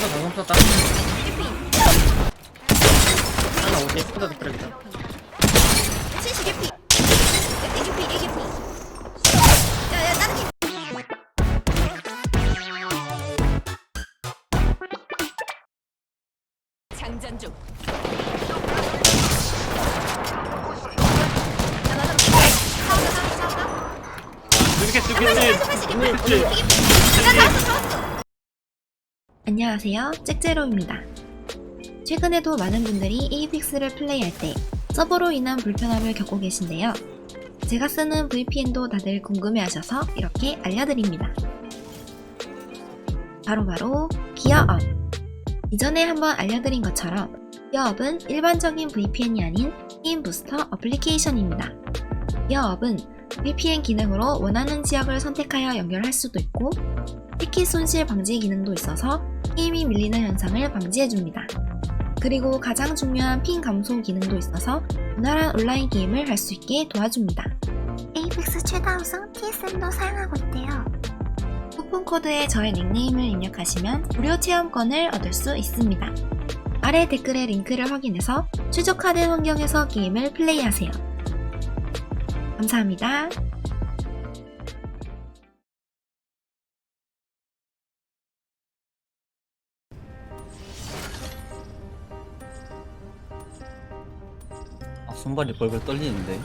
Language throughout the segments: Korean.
다 멈췄다. 하나 오지. 포도도 그러겠다. 신시 개피. 개피 개피 개 개피. 야야 다른 개. 장전 중. 이렇게 네, 뜨겠지. 안녕하세요, 잭제로입니다. 최근에도 많은 분들이 에이픽스를 플레이할 때 서버로 인한 불편함을 겪고 계신데요. 제가 쓰는 VPN도 다들 궁금해하셔서 이렇게 알려드립니다. 바로 바로 기어업. 이전에 한번 알려드린 것처럼 기어업은 일반적인 VPN이 아닌 게임 부스터 어플리케이션입니다. 기어업은 VPN 기능으로 원하는 지역을 선택하여 연결할 수도 있고 티켓 손실 방지 기능도 있어서 게임이 밀리는 현상을 방지해줍니다. 그리고 가장 중요한 핑 감소 기능도 있어서 원활한 온라인 게임을 할 수 있게 도와줍니다. 에이펙스 최다 우승 TSM도 사용하고 있대요. 쿠폰 코드에 저의 닉네임을 입력하시면 무료 체험권을 얻을 수 있습니다. 아래 댓글의 링크를 확인해서 최적화된 환경에서 게임을 플레이하세요. 감사합니다. 손발이 벌벌 떨리는데.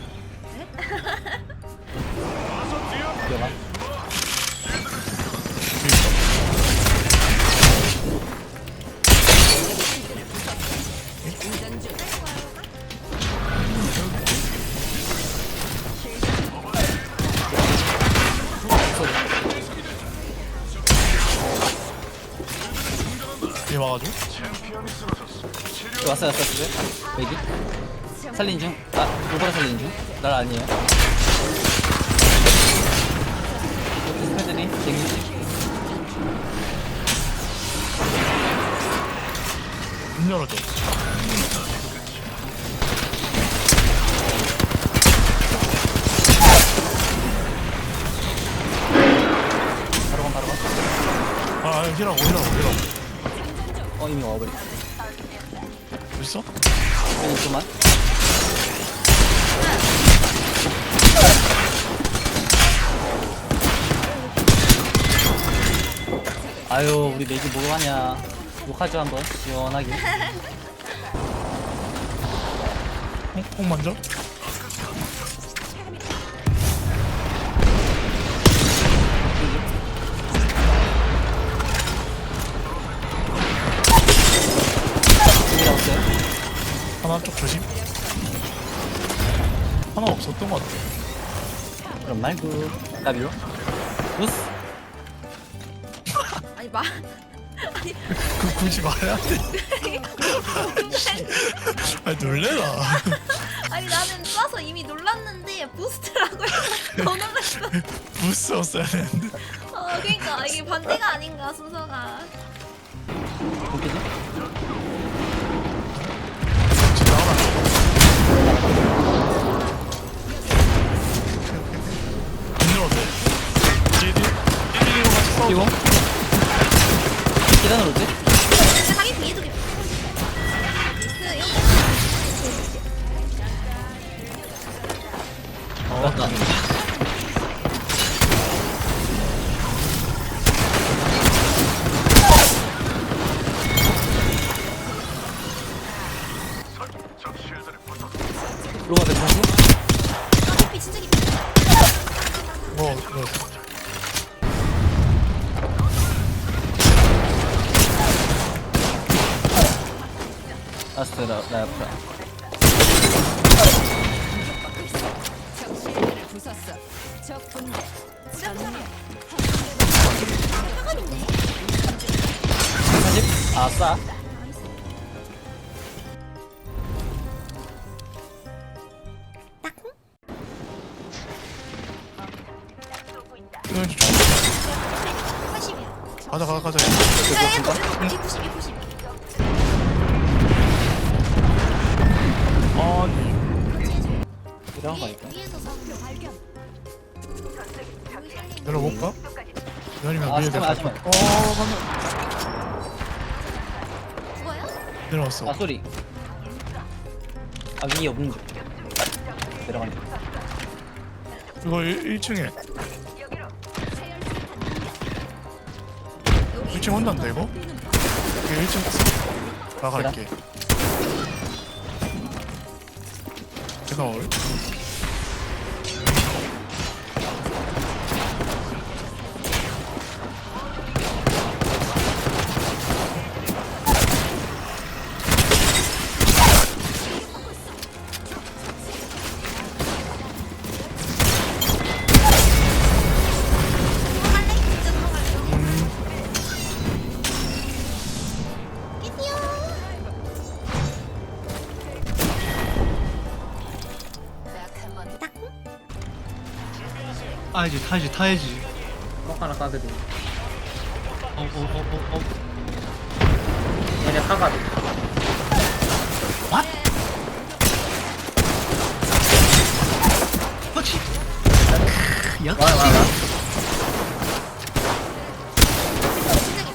얘 와가지고. 저 왔어요, 왔어요, 집에. 여기. 살린 중. 아, 누가 살린 중? 날 아니에요. 스패드니, 댕기지. 문 열어줘. 바로 가, 바로 가. 아, 아, 히라고, 히라고, 히라고. 어, 이미 와버리. 있어? 여기 그만. 아유, 우리 내기 뭐 하냐. 욕하죠, 한번. 시원하게. 콩, 콩 만져? 여기 나왔어요. 하나 쪽 조심. 하나 없었던 것 같아. 그럼 말고. 까비로. 우스. 아니 마. 그 굳이 말해야 돼. 아니 놀래라. 아니 나는 쏴서 이미 놀랐는데 부스트라고 해서 더 놀랐어. 부스 없어야 되는데. 어 그러니까 이게 반대가 아닌가 순서가. 지금 나와라. 같이 싸우자. 그리고. 계단으로 오지? 어, 맞다. 라스트 라, 라프라. 아, 사십 아싸? 가자 가자 가자. 190, 190. 아니, 이런 거. 발견. 열어볼까? 열리면 아, 위에 잠깐만, 될것 잠깐만. 어, 맞네. 내려왔어 아 소리 아 위에 없는 줄 내려가네 이거 1, 1층에 1층 혼난다 이거? 이게 1층 나갈게 제가 얼 타야지 타야지 타야지 목 하나 까거든. 어어어어어 얘네 타가든. 그렇지 역시 와, 와, 와.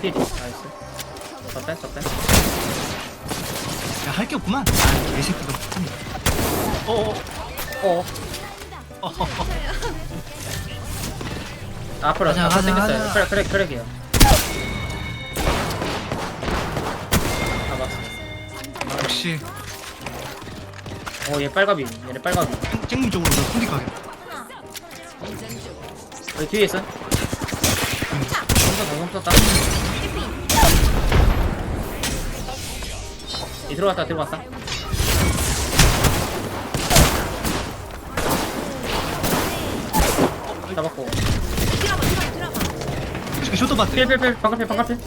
필. 나이스. 더 빼, 더 빼. 야할 게 없구만 아, 개새끼가 어어 어. 어허허 앞으로 가자, 앞으로 가자, 생겼어요. 가자. 그래, 그래, 그래게요. 잡았어. 역시 오, 얘 빨갑이. 얘네 빨갑이. 쨍- 쨍미 쪽으로 너 손디 가게 여기 뒤에 있어. 엄청 엄청 땄다. 이 들어왔다, 들어왔다. 잡았고. 쇼도 봤대 필, 필, 필, 방금 필, 방금 필.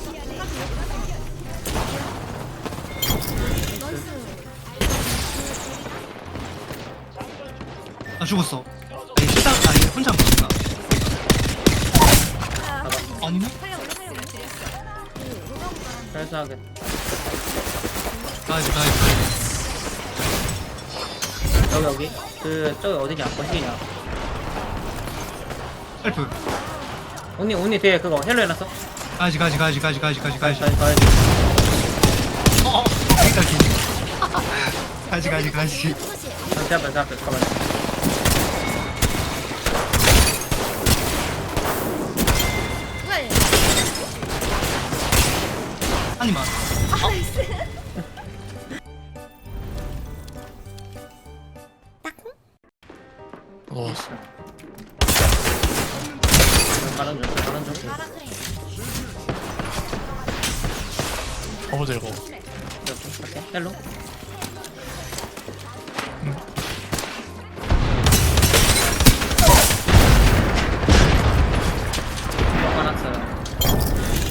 나 죽었어 아니 시다 아니 혼자 먹었다 아니네 그래서 하게. 가야지 가야지 여기, 여기. 그, 저기 어디냐? 거시기냐? 헬프 언니, 언니 뒤에 그거 헬로 해놨어? 가야지 가야지 가야지 가야지 가야지 가야지 가야지 가야지, 가야지. 어어 여기까지 가야지 가야지 가야지 아, 제 앞에, 제 앞에. 가만히. 너무 즐거. 헬로. 음.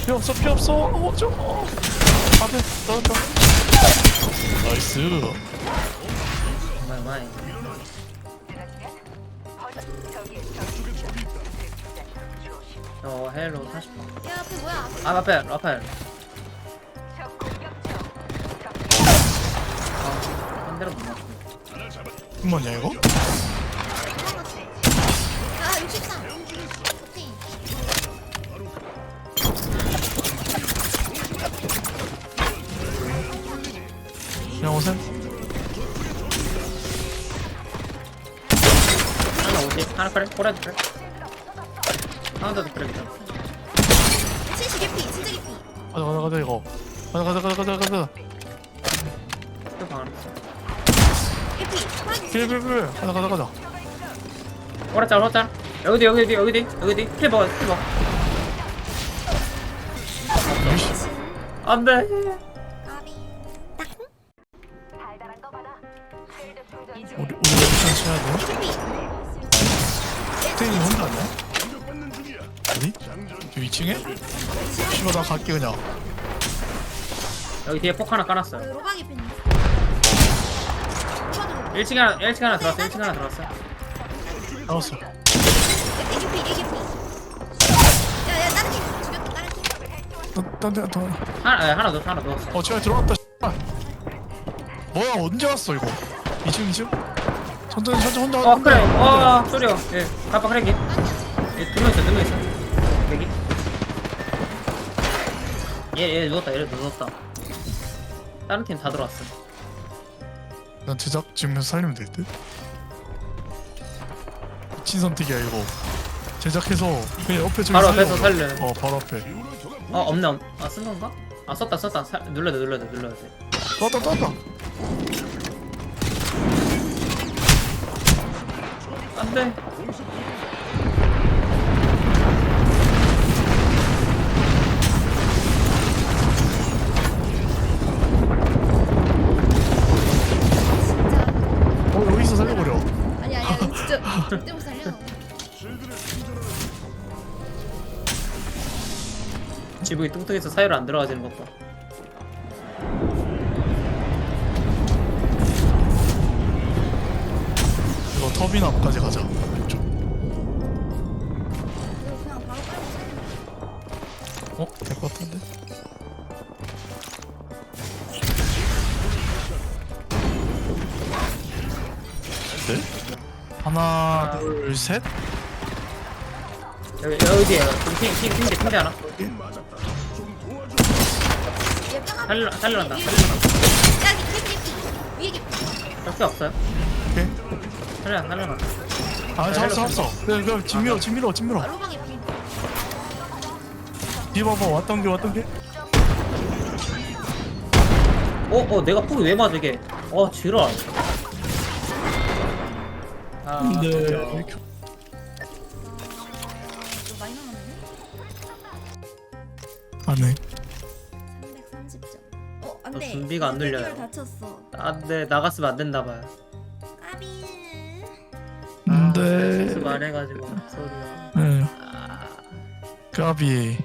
필요 없어, 필요 없어. 어, 어, 저. 어. 안 돼, 나온다. 나이스. 마이 마이. 저 헬로 40번. 야 앞에 뭐야? 아 라펠 라펠. 대로 못 맞추네. 뭐냐 이거? 아, 63. 오케이. 그냥 오셈 하나 50, 하나 그래, 꼬라도 그래. 하나 더 그래, 그래. 70 개피, 진짜 개피. 가자 가자 가자 이거 가자 가자 가자 가자 가자 또 방안 했어. 필필필 가자 가자 가자 꼬라짜, 꼬라짜. 여기도, 여기도, 여기도, 여기도. 필 먹어, 필 먹어. 이씨 안 돼. 까비. 딱. 우리 우리 일단 쳐야 돼 개피. 스테이지 혼자 아니야? 어디? 저 2층에? 씨발 나 갈게 그냥 여기 뒤에 폭 하나 깔았어요. 로방 개피. 1층에 하나, 1층에 하나 들어왔어, 1층에 하나 들어왔어. 다른 팀. 딴데더 하나, 아, 하나 넣었어, 하나 넣었어. 어 제가 들어왔다 씨발 뭐야 언제 왔어 이거 2층 2층? 천천히 천천히 혼자 어, 그래. 어, 소리요. 예, 깜빡 그래, 기 예, 두명 있어, 두명 있어. 여기. 얘, 얘 누웠다, 얘 누웠다. 다른 팀 다 들어왔어 난 제작 지으면서 살리면 될 듯? 미친 선택이야 이거. 제작해서 그냥 옆에 저기 바로. 앞에서 살려 어 바로 앞에. 어 없네 없... 아쓴 건가? 아 썼다 썼다. 사... 눌러야 돼 눌러야 돼 눌러야 돼. 떴다 떴다. 안돼 지붕이 뚱뚱해서 사이로 안 들어가지는 것 봐 이거 터빈 앞까지 가자 왼쪽 어? 될 것 같은데? 네? 하나 둘 셋 여기 여기 뒤에 핑핑핑 핑대 핑대 하나? 살려 살려난다. 살려난다. 밖에 없어요? 오케이 살려 살려나 아 잡았어 잡았어. 그냥 그냥 진밀어 진밀어 진밀어. 뒤 봐봐 왔던 게 왔던 게 어어 내가 폭이 왜 맞아 이게? 어 지랄. 아근 안해 330점. 어 어, 안돼. 준비가 안 눌려요. 을 다쳤어. 안돼 나갔으면 안 된다 봐요. 아비 아, 안돼 실수 말해가지고 소리야 네. 아, 까비